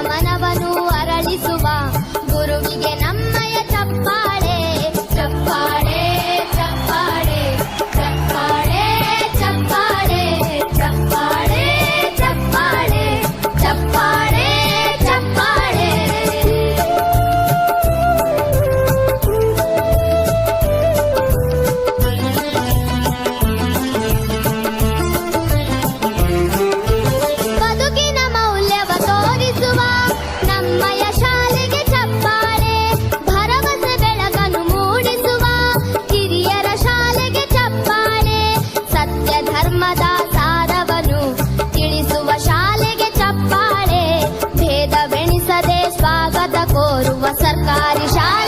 ಮನವನ್ನು ಅರಳಿಸುವ. ಗುರುವಿಗೆ ಸರ್ಕಾರಿ ಶಾಲೆ